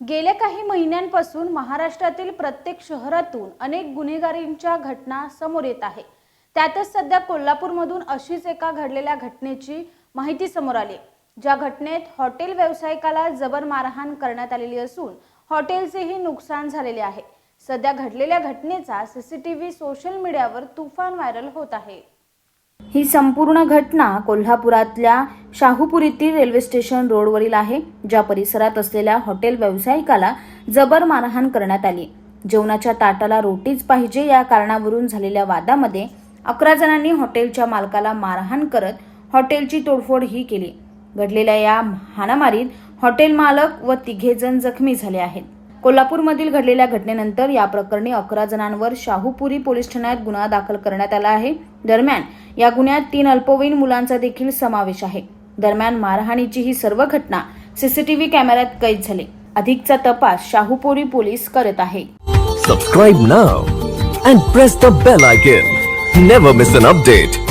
गेल्या काही महिन्यांपासून महाराष्ट्रातील प्रत्येक शहरातून अनेक गुन्हेगारींच्या घटना समोर येत आहे. त्यातच सध्या कोल्हापूरमधून अशीच एका घडलेल्या घटनेची माहिती समोर आली ज्या घटनेत हॉटेल व्यावसायिकाला जबर मारहाण करण्यात आलेली असून हॉटेलचेही नुकसान झालेले आहे. सध्या घडलेल्या घटनेचा सीसीटीव्ही सोशल मीडियावर तुफान व्हायरल होत आहे. ही संपूर्ण घटना कोल्हापुरातल्या शाहूपुरीतील रेल्वे स्टेशन रोडवरील आहे ज्या परिसरात असलेल्या हॉटेल व्यावसायिकाला जबर मारहाण करण्यात आली. जेवणाच्या ताटाला रोटीच पाहिजे या कारणावरून झालेल्या वादामध्ये अकरा जणांनी हॉटेलच्या मालकाला मारहाण करत हॉटेलची तोडफोड ही केली. घडलेल्या या हाणामारीत हॉटेल मालक व तिघे जण जखमी झाले आहेत. कोल्हापूरमधील घडलेल्या घटनेनंतर या प्रकरणी अकरा जणांवर शाहूपुरी पोलीस ठाण्यात गुन्हा दाखल करण्यात आला आहे. दरम्यान या गुन्ह्यात तीन अल्पवयीन मुलांचा देखील समावेश आहे. दरम्यान मारहाणीची ही सर्व घटना सीसीटीव्ही कॅमेऱ्यात कैद झाली. अधिकचा तपास शाहूपुरी पोलीस करत आहे. Subscribe now and press the bell icon never miss an update